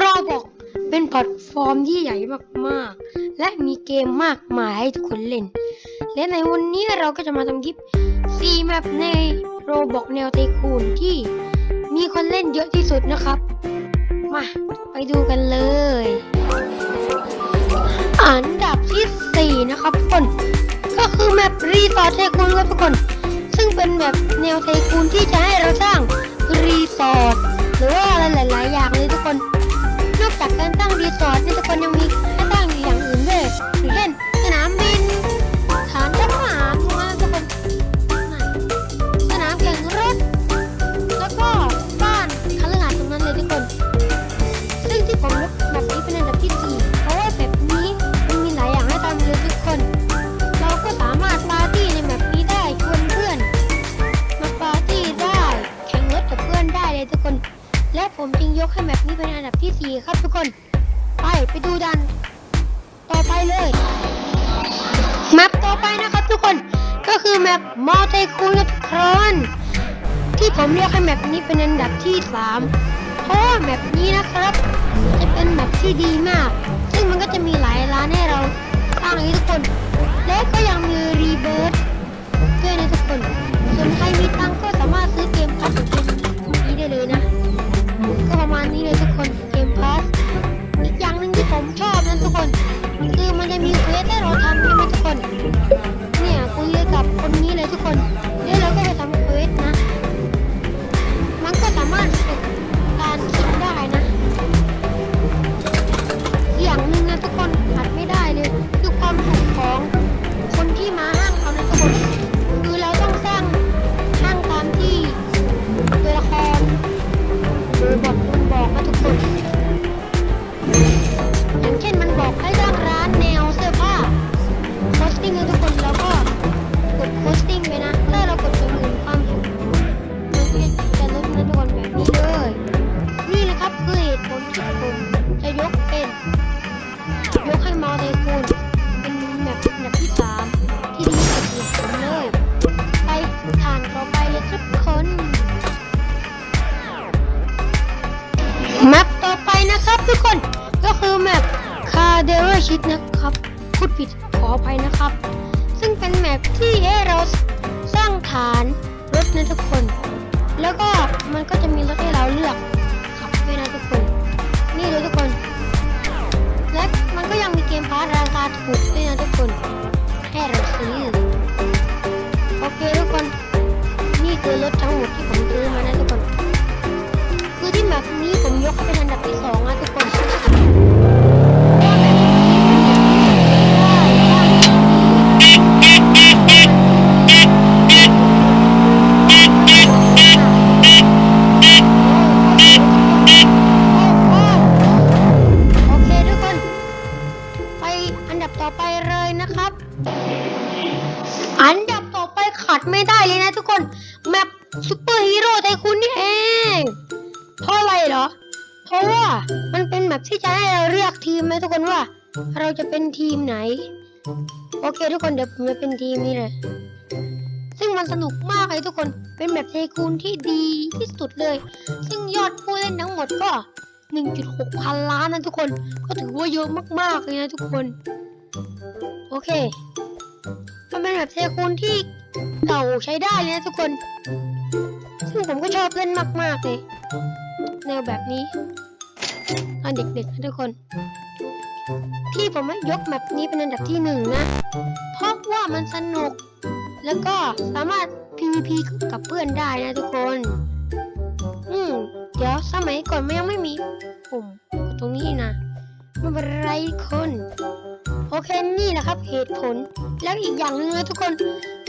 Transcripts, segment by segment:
รอบอกเป็นแพลตฟอร์มที่ใหญ่มากๆ และมีเกมมากมายให้ทุกคนเล่น และในวันนี้เราก็จะมาทำคลิป 4 แมปในโรบอกแนวเตคูนที่มีคนเล่นเยอะที่สุดนะครับ มา ไปดูกันเลย อันดับที่ 4 นะครับทุกคน ก็คือแมปรีสอร์ทเทคูนครับทุกคน ซึ่งเป็นแบบแนวเทคูนที่จะให้เราสร้าง ผมจึงยกให้แมปนี้เป็นอันดับที่ 4 ครับทุกคน ไปไปดูดัน ต่อไปเลยแมปต่อไปนะครับทุกคน ก็คือแมปมอเตคูนครอนที่ผมเรียกให้แมปนี้เป็นอันดับที่ 3 เพราะว่าแมปนี้นะครับ จะเป็นแมปที่ดีมาก ซึ่งมันก็จะมีหลายร้านให้เราสร้างอย่างนี้ทุกคน และก็ยังมีรีเบิ บอ ทุกคนก็คือแมปคาเดเวอร์ชิดนะครับ พูดผิดขออภัยนะครับ ซึ่งเป็นแมปที่ให้เราสร้างฐานรถนะทุกคน แล้วก็มันก็จะมีรถให้เราเลือกขับด้วยนะทุกคน นี่เลยทุกคน และมันก็ยังมีเกมพาร์ทราคาถูกด้วยนะทุกคนให้เราซื้อโอเคทุกคน นี่คือรถทั้งหมดที่ผมซื้อมานะทุกคน แบบนี้ผมยกให้เป็นอันดับที่สองนะทุกคนโอเคทุกคนไปอันดับต่อไปเลยนะครับอันดับต่อไปขาดไม่ได้เลยนะทุกคน แมปซูเปอร์ฮีโร่ไทคูนนี่เอง เพราะอะไรเหรอ เพราะว่ามันเป็นแมปที่จะให้เราเลือกทีมไหมทุกคนว่า เราจะเป็นทีมไหน โอเค ทุกคนเดี๋ยวผมจะเป็นทีมนี้เลยซึ่งมันสนุกมากเลยทุกคน เป็นแบบเทคูนที่ดีที่สุดเลย ซึ่งยอดผู้เล่นทั้งหมดก็ 1.6 พันล้านนะทุกคน ก็ถือว่าเยอะมากๆเลยนะทุกคน โอเค มันเป็นแบบเทคูนที่เก่าใช้ได้เลยนะทุกคน ซึ่งผมก็ชอบเล่นมากๆเลย แนวแบบนี้ตอนเด็กๆนะทุกคน ที่ผมยกแบบนี้เป็นอันดับที่หนึ่งนะ เพราะว่ามันสนุก แล้วก็สามารถ PVP กับเพื่อนได้นะทุกคน อืมเดี๋ยวสมัยก่อนไมันยังไม่มีปุ่มตรงนี้นะไม่เป็นไรคน โอเคนี่แหละครับเหตุผล แล้วอีกอย่างหนึ่งนะทุกคน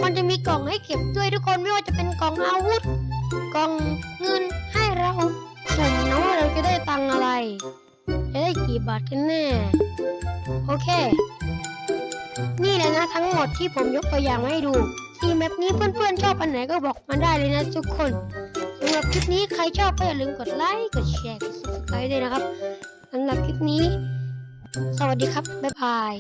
มันจะมีกล่องให้เก็บด้วยทุกคนไม่ว่าจะเป็นกล่องอาวุธ กล่องเงิน กี่บาทกันแน่ โอเค นี่แหละนะทั้งหมดที่ผมยกตัวอย่างมาให้ดูซีแมปนี้เพื่อนๆชอบอันไหนก็บอกมาได้เลยนะทุกคนสำหรับคลิปนี้ใครชอบก็อย่าลืมกดไลค์กดแชร์กด subscribe ด้วยนะครับสำหรับคลิปนี้ สวัสดีครับ บ๊ายบาย